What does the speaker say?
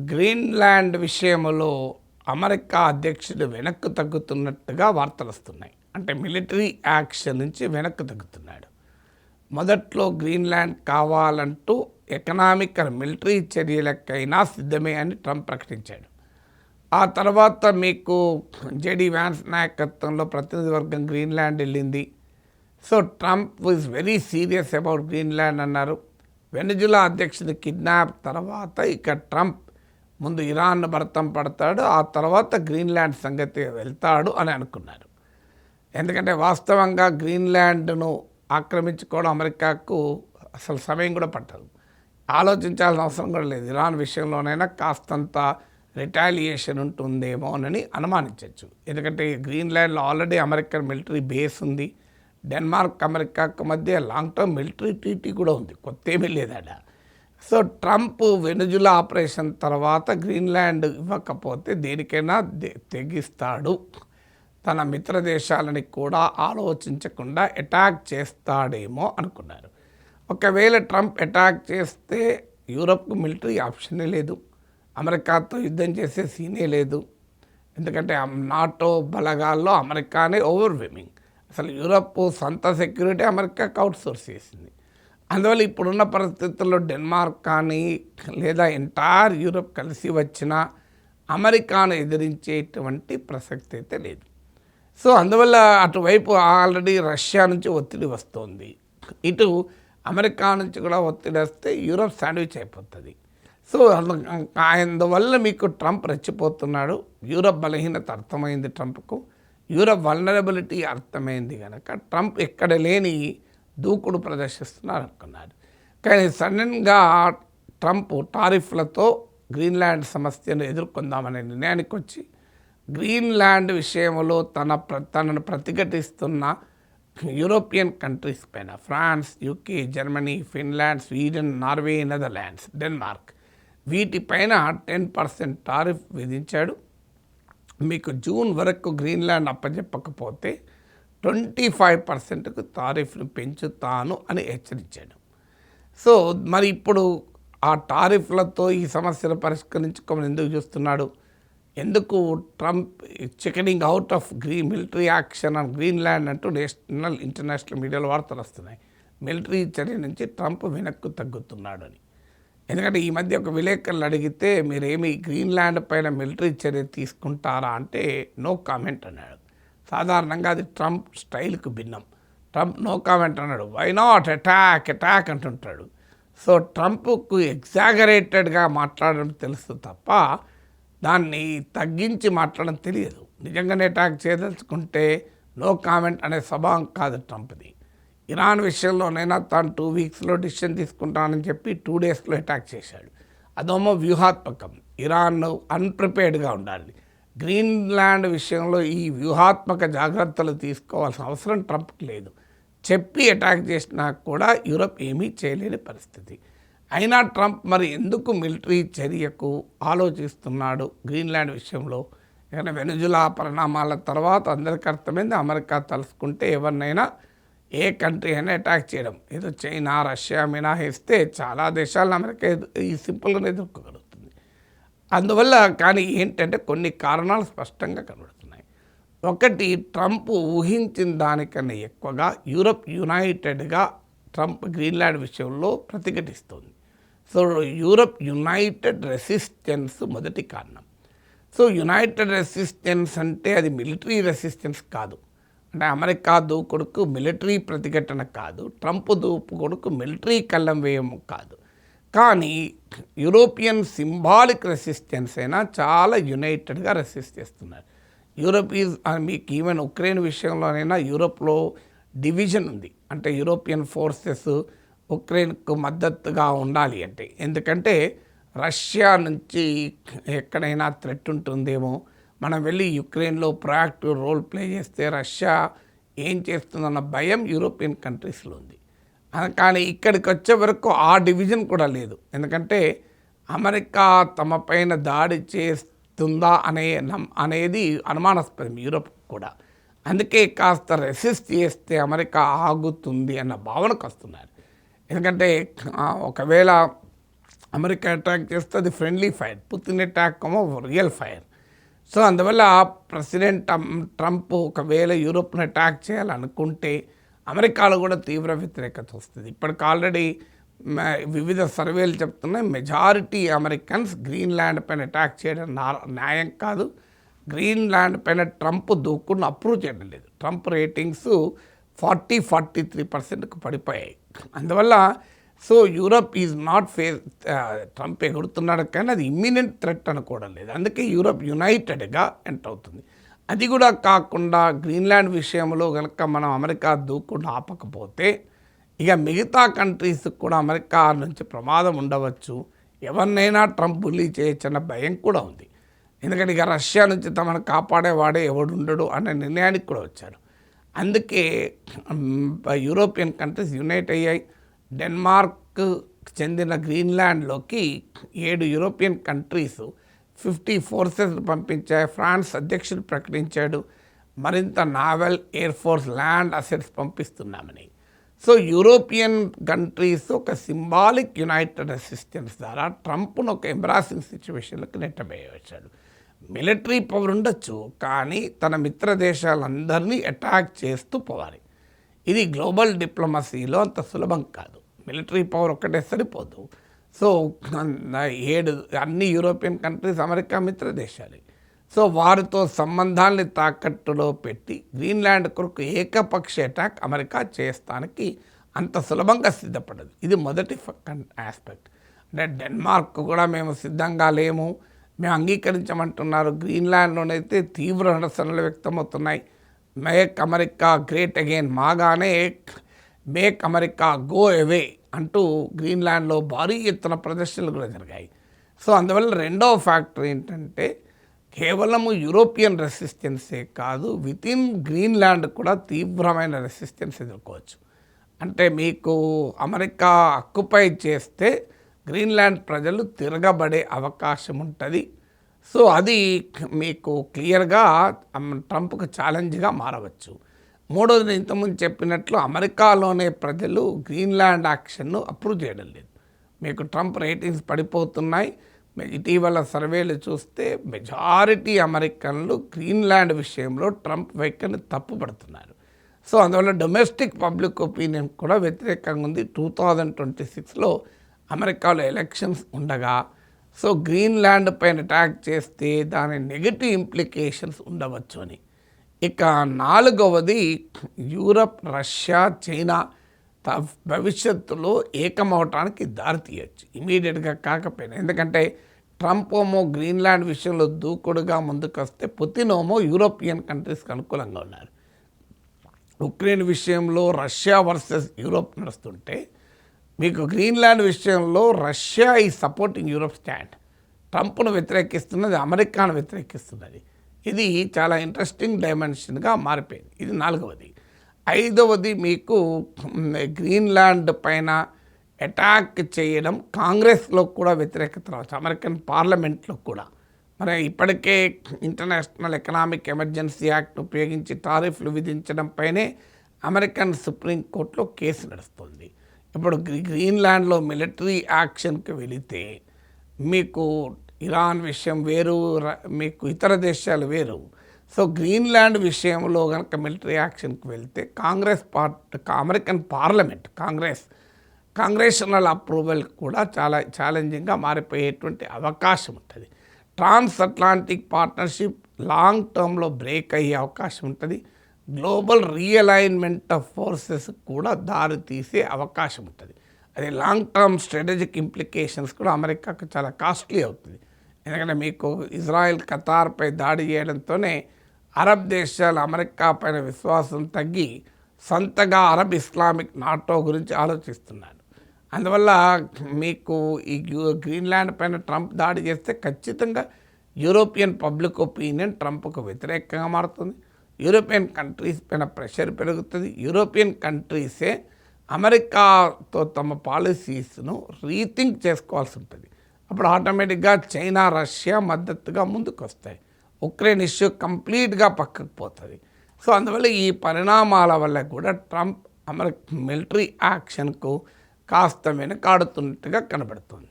Greenland విషయంలో America అధ్యక్షుడు వెనక్కు తగ్గుతున్నట్టుగా వార్తలు వస్తున్నాయి. అంటే మిలిటరీ యాక్షన్ నుంచి వెనక్కు తగ్గుతున్నాడు. మొదట్లో గ్రీన్లాండ్ కావాలంటూ ఎకనామిక్ అండ్ మిలిటరీ చర్యలకైనా సిద్ధమే అని ట్రంప్ ప్రకటించాడు. ఆ తర్వాత మీకు జేడీ వ్యాన్స్ నాయకత్వంలో ప్రతినిధి వర్గం గ్రీన్లాండ్ వెళ్ళింది. So Trump is very serious about Greenland అన్నారు. వెనజులా అధ్యక్షుని కిడ్నాప్ తర్వాత ఇక ట్రంప్ ముందు ఇరాన్ భర్తం పడతాడు ఆ తర్వాత గ్రీన్లాండ్ సంగతి వెళ్తాడు అని అనుకున్నారు. ఎందుకంటే వాస్తవంగా గ్రీన్లాండ్ను ఆక్రమించుకోవడం అమెరికాకు అసలు సమయం కూడా పట్టదు. ఆలోచించాల్సిన అవసరం కూడా లేదు. ఇరాన్ విషయంలోనైనా కాస్తంత రిటాలియేషన్ ఉంటుందేమోనని అనుమానించవచ్చు ఎందుకంటే గ్రీన్లాండ్లో ఆల్రెడీ అమెరికన్ మిలిటరీ బేస్ ఉంది. డెన్మార్క్ అమెరికాకు మధ్య లాంగ్ టర్మ్ మిలిటరీ ట్రీటీ కూడా ఉంది. కొత్త ఏమీ లేదట. సో ట్రంప్ వెనుజులా ఆపరేషన్ తర్వాత గ్రీన్లాండ్ ఇవ్వకపోతే దేనికైనా తెగిస్తాడు. తన మిత్ర దేశాలని కూడా ఆలోచించకుండా అటాక్ చేస్తాడేమో అనుకున్నారు. ఒకవేళ ట్రంప్ అటాక్ చేస్తే యూరప్కు మిలిటరీ ఆప్షనే లేదు. అమెరికాతో యుద్ధం చేసే సీనే లేదు. ఎందుకంటే నాటో బలగాల్లో అమెరికానే ఓవర్వెమింగ్. అసలు యూరప్ సొంత సెక్యూరిటీ అమెరికాకు అవుట్సోర్స్ చేసింది. అందువల్ల ఇప్పుడున్న పరిస్థితుల్లో డెన్మార్క్ కానీ లేదా ఎంటైర్ యూరప్ కలిసి వచ్చిన అమెరికాను ఎదిరించేటువంటి ప్రసక్తి అయితే లేదు. సో అందువల్ల అటువైపు ఆల్రెడీ రష్యా నుంచి ఒత్తిడి వస్తోంది. ఇటు అమెరికా నుంచి కూడా ఒత్తిడి వస్తే యూరప్ శాండ్విచ్ అయిపోతుంది. సో అందువల్ల మీకు ట్రంప్ రెచ్చిపోతున్నాడు. యూరప్ బలహీనత అర్థమైంది ట్రంప్కు. యూరప్ వల్నరబిలిటీ అర్థమైంది కనుక ట్రంప్ ఎక్కడ లేని దూకుడు ప్రదర్శిస్తున్నారు అనుకున్నారు. కానీ సడన్గా ట్రంప్ టారిఫ్లతో గ్రీన్లాండ్ సమస్యను ఎదుర్కొందామనే నిర్ణయానికి వచ్చి గ్రీన్లాండ్ విషయంలో తన ప్ర తనను ప్రతిఘటిస్తున్న యూరోపియన్ కంట్రీస్ పైన France UK Germany Finland Sweden Norway Netherlands Denmark వీటిపైన టెన్ పర్సెంట్ టారిఫ్ విధించాడు. మీకు జూన్ వరకు గ్రీన్లాండ్ అప్పచెప్పకపోతే ట్వంటీ ఫైవ్ పర్సెంట్కు టారిఫ్ను పెంచుతాను అని హెచ్చరించాడు. సో మరి ఇప్పుడు ఆ టారిఫ్లతో ఈ సమస్యను పరిష్కరించుకోమని ఎందుకు చూస్తున్నాడు? ఎందుకు Trump chickening out of green military action on Greenland అంటూ నేషనల్ ఇంటర్నేషనల్ మీడియాలో వార్తలు వస్తున్నాయి. మిలిటరీ చర్య నుంచి ట్రంప్ వెనక్కు తగ్గుతున్నాడు అని ఎందుకంటే ఈ మధ్య ఒక విలేకరులు అడిగితే మీరేమి గ్రీన్లాండ్ పైన మిలిటరీ చర్య తీసుకుంటారా? అంటే నో కామెంట్ అన్నాడు. సాధారణంగా అది ట్రంప్ స్టైల్కు భిన్నం. ట్రంప్ నో కామెంట్ అన్నాడు. వై నాట్ అటాక్ అటాక్ అంటుంటాడు. సో ట్రంప్కు ఎగ్జాగరేటెడ్గా మాట్లాడడం తెలుసు తప్ప దాన్ని తగ్గించి మాట్లాడడం తెలియదు. నిజంగానే అటాక్ చేయదలుచుకుంటే నో కామెంట్ అనే స్వభావం కాదు ట్రంప్ది. ఇరాన్ విషయంలోనైనా తాను టూ వీక్స్లో డిసిషన్ తీసుకుంటానని చెప్పి టూ డేస్లో అటాక్ చేశాడు. అదేమో వ్యూహాత్మకం. ఇరాన్ అన్ప్రిపేర్డ్గా ఉండాలి. గ్రీన్లాండ్ విషయంలో ఈ వ్యూహాత్మక జాగ్రత్తలు తీసుకోవాల్సిన అవసరం ట్రంప్కి లేదు. చెప్పి అటాక్ చేసినా కూడా యూరప్ ఏమీ చేయలేని పరిస్థితి. అయినా ట్రంప్ మరి ఎందుకు మిలిటరీ చర్యకు ఆలోచిస్తున్నాడు గ్రీన్లాండ్ విషయంలో? ఎందుకంటే వెనుజులా పరిణామాల తర్వాత అందరికీ అర్థమైంది? అమెరికా తలుసుకుంటే ఎవరినైనా ఏ కంట్రీ అయినా అటాక్ చేయడం. ఏదో చైనా రష్యా మినహాయిస్తే చాలా దేశాలను అమెరికా ఈ సింపుల్గా ఎదుర్కోగలదు. అందువల్ల కానీ ఏంటంటే కొన్ని కారణాలు స్పష్టంగా కనబడుతున్నాయి. ఒకటి ట్రంప్ ఊహించిన దానికన్నా ఎక్కువగా యూరప్ యునైటెడ్గా ట్రంప్ గ్రీన్లాండ్ విషయంలో ప్రతిఘటిస్తుంది. సో యూరప్ యునైటెడ్ రెసిస్టెన్స్ మొదటి కారణం. సో యునైటెడ్ రెసిస్టెన్స్ అంటే అది మిలిటరీ రెసిస్టెన్స్ కాదు. అంటే అమెరికా దూకుడుకు మిలిటరీ ప్రతిఘటన కాదు. ట్రంప్ దూకుడుకు మిలిటరీ కళ్ళం వేయము కాదు. కానీ యూరోపియన్ సింబాలిక్ రెసిస్టెన్స్ అయినా చాలా యునైటెడ్గా రెసిస్ట్ చేస్తున్నారు. యూరోప్ ఈజ్ మీకు ఈవెన్ ఉక్రెయిన్ విషయంలోనైనా యూరోప్లో డివిజన్ ఉంది. అంటే యూరోపియన్ ఫోర్సెస్ ఉక్రెయిన్కు మద్దతుగా ఉండాలి అంటే. ఎందుకంటే రష్యా నుంచి ఎక్కడైనా థ్రెట్ ఉంటుందేమో. మనం వెళ్ళి యుక్రెయిన్లో ప్రొయాక్టివ్ రోల్ ప్లే చేస్తే రష్యా ఏం చేస్తుందన్న భయం యూరోపియన్ కంట్రీస్లో ఉంది. కానీ ఇక్కడికి వచ్చే వరకు ఆ డివిజన్ కూడా లేదు. ఎందుకంటే అమెరికా తమ పైన దాడి చేస్తుందా అనే నమ్- అనేది అనుమానాస్పదం యూరోప్ కూడా. అందుకే కాస్త రెసిస్ట్ చేస్తే అమెరికా ఆగుతుంది అన్న భావనకు వస్తున్నారు. ఎందుకంటే ఒకవేళ అమెరికా అటాక్ చేస్తే అది ఫ్రెండ్లీ ఫైర్ పుతిన్ అటాక్ ఏమో రియల్ ఫైర్. సో అందువల్ల ప్రెసిడెంట్ ట్రంప్ ఒకవేళ యూరోప్ను అటాక్ చేయాలనుకుంటే అమెరికాలో కూడా తీవ్ర వ్యతిరేకత వస్తుంది. ఇప్పటికి ఆల్రెడీ వివిధ సర్వేలు చెప్తున్నాయి మెజారిటీ అమెరికన్స్ గ్రీన్లాండ్ పైన అటాక్ చేయడం న్యాయం కాదు. గ్రీన్లాండ్ పైన ట్రంప్ దూక్కుని అప్రూవ్ చేయడం లేదు. Trump ratings forty forty three పర్సెంట్కి పడిపోయాయి. అందువల్ల so Europe is not face Trump ఎగురుతున్నాడు కానీ అది ఇమ్మినెంట్ థ్రెట్ అనుకోవడం లేదు. అందుకే యూరప్ యునైటెడ్గా ఎంటర్ అవుతుంది. అది కూడా కాకుండా గ్రీన్లాండ్ విషయంలో కనుక మనం అమెరికా దూకుండా ఆపకపోతే ఇక మిగతా కంట్రీస్ కూడా అమెరికా నుంచి ప్రమాదం ఉండవచ్చు. ఎవరినైనా ట్రంప్ బుల్లీ చేయొచ్చన్న భయం కూడా ఉంది. ఎందుకంటే ఇక రష్యా నుంచి తమను కాపాడేవాడే ఎవడు ఉండడు అనే నిర్ణయానికి కూడా వచ్చారు. అందుకే యూరోపియన్ కంట్రీస్ యునైట్ అయ్యాయి. డెన్మార్క్ చెందిన గ్రీన్లాండ్లోకి ఏడు యూరోపియన్ కంట్రీస్ ఫిఫ్టీ ఫోర్సెస్ పంపించాయి. ఫ్రాన్స్ అధ్యక్షుడు ప్రకటించాడు. మరింత naval air force land assets పంపిస్తున్నామని. So European countries ఒక సింబాలిక్ యునైటెడ్ అసిస్టెన్స్ ద్వారా ట్రంప్ను ఒక ఎంబ్రాసింగ్ సిచ్యువేషన్లకు నెట్టబోయవచ్చాడు మిలిటరీ పవర్ ఉండొచ్చు కానీ తన మిత్ర దేశాలందరినీ అటాక్ చేస్తూ పోవాలి. ఇది గ్లోబల్ డిప్లొమసీలో అంత సులభం కాదు. మిలిటరీ పవర్ ఒక్కటే సరిపోదు. సో ఏడు అన్ని యూరోపియన్ కంట్రీస్ అమెరికా మిత్ర దేశాలే సో వారితో సంబంధాల్ని తాకట్టులో పెట్టి గ్రీన్లాండ్ కొరకు ఏకపక్ష అటాక్ అమెరికా చేస్తానికి అంత సులభంగా సిద్ధపడదు. ఇది మొదటి ఆస్పెక్ట్. అంటే డెన్మార్క్ కూడా మేము సిద్ధంగా లేము. మేము అంగీకరించమంటున్నారు. గ్రీన్లాండ్లోనైతే తీవ్ర నిరసనలు వ్యక్తమవుతున్నాయి. Make America great again. మాగానే make America go away అంటూ గ్రీన్లాండ్లో భారీ ఎత్తున ప్రదర్శనలు కూడా జరిగాయి. సో అందువల్ల రెండవ ఫ్యాక్టర్ ఏంటంటే కేవలము యూరోపియన్ రెసిస్టెన్సే కాదు విత్ ఇన్ గ్రీన్లాండ్ కూడా తీవ్రమైన రెసిస్టెన్స్ ఎదుర్కోవచ్చు. అంటే మీకు అమెరికా అక్కుపై చేస్తే గ్రీన్లాండ్ ప్రజలు తిరగబడే అవకాశం ఉంటుంది. సో అది మీకు క్లియర్గా ట్రంప్కు ఛాలెంజ్గా మారవచ్చు. మూడోది నేను ఇంతకుముందు చెప్పినట్లు అమెరికాలోనే ప్రజలు గ్రీన్లాండ్ యాక్షన్ను అప్రూవ్ చేయడం లేదు. మీకు ట్రంప్ రేటింగ్స్ పడిపోతున్నాయి. ఇటీవల సర్వేలు చూస్తే మెజారిటీ అమెరికన్లు గ్రీన్లాండ్ విషయంలో ట్రంప్ వైఖరిని తప్పుపడుతున్నారు. సో అందువల్ల డొమెస్టిక్ పబ్లిక్ ఒపీనియన్ కూడా వ్యతిరేకంగా ఉంది. టూ థౌజండ్ ట్వంటీ సిక్స్లో అమెరికాలో ఎలక్షన్స్ ఉండగా సో గ్రీన్లాండ్ పైన అటాక్ చేస్తే దాని నెగిటివ్ ఇంప్లికేషన్స్ ఉండవచ్చు అని. ఇక నాలుగవది యూరప్ రష్యా చైనా త- భవిష్యత్తులో ఏకమవటానికి దారి తీయచ్చు. ఇమీడియట్గా కాకపోయినా. ఎందుకంటే ట్రంప్ ఏమో గ్రీన్లాండ్ విషయంలో దూకుడుగా ముందుకొస్తే పుతినోమో యూరోపియన్ కంట్రీస్కి అనుకూలంగా ఉన్నారు. ఉక్రెయిన్ విషయంలో రష్యా వర్సెస్ యూరోప్ నడుస్తుంటే మీకు గ్రీన్లాండ్ విషయంలో రష్యా ఈ సపోర్టింగ్ యూరోప్ స్టాండ్. ట్రంప్ను వ్యతిరేకిస్తున్నది అమెరికాను వ్యతిరేకిస్తున్నది. ఇది చాలా ఇంట్రెస్టింగ్ డైమెన్షన్గా మారిపోయింది. ఇది నాలుగవది. ఐదవది మీకు గ్రీన్లాండ్ పైన అటాక్ చేయడం కాంగ్రెస్లో కూడా వ్యతిరేకత రావచ్చు. అమెరికన్ పార్లమెంట్లో కూడా. మరి ఇప్పటికే ఇంటర్నేషనల్ ఎకనామిక్ ఎమర్జెన్సీ యాక్ట్ ఉపయోగించి టారిఫ్లు విధించడంపైనే అమెరికన్ సుప్రీంకోర్టులో కేసు నడుస్తుంది. ఇప్పుడు గ్రీ- గ్రీన్లాండ్లో మిలిటరీ యాక్షన్కి వెళితే మీకు ఇరాన్ విషయం వేరు మీకు ఇతర దేశాలు వేరు. సో గ్రీన్లాండ్ విషయంలో కనుక మిలిటరీ యాక్షన్కి వెళ్తే Congress part American parliament Congress congressional approval కూడా చాలా ఛాలెంజింగ్గా మారిపోయేటువంటి అవకాశం ఉంటుంది. ట్రాన్స్ అట్లాంటిక్ పార్ట్నర్షిప్ లాంగ్ టర్మ్లో బ్రేక్ అయ్యే అవకాశం ఉంటుంది. గ్లోబల్ రీఅలైన్మెంట్ ఆఫ్ ఫోర్సెస్ కూడా దారి తీసే అవకాశం ఉంటుంది. అది లాంగ్ టర్మ్ స్ట్రాటజిక్ ఇంప్లికేషన్స్ కూడా అమెరికాకు చాలా కాస్ట్లీ అవుతుంది. ఎందుకంటే మీకు ఇజ్రాయెల్ ఖతార్పై దాడి చేయడంతోనే అరబ్ దేశాలు అమెరికా పైన విశ్వాసం తగ్గి సొంతగా అరబ్ ఇస్లామిక్ నాటో గురించి ఆలోచిస్తున్నాడు అందువల్ల మీకు ఈ గ్రీన్లాండ్ పైన ట్రంప్ దాడి చేస్తే ఖచ్చితంగా యూరోపియన్ పబ్లిక్ ఒపీనియన్ ట్రంప్కు వ్యతిరేకంగా మారుతుంది. యూరోపియన్ కంట్రీస్ పైన ప్రెషర్ పెరుగుతుంది. యూరోపియన్ కంట్రీసే అమెరికాతో తమ పాలసీస్ను రీథింక్ చేసుకోవాల్సి ఉంటుంది. అప్పుడు ఆటోమేటిక్గా చైనా రష్యా మద్దతుగా ముందుకు వస్తాయి ఉక్రెయిన్ ఇష్యూ కంప్లీట్గా పక్కకు పోతుంది. సో అందువల్ల ఈ పరిణామాల వల్ల కూడా ట్రంప్ అమెరికా మిలిటరీ యాక్షన్కు కాస్త వెనకాడుతున్నట్టుగా కనబడుతుంది.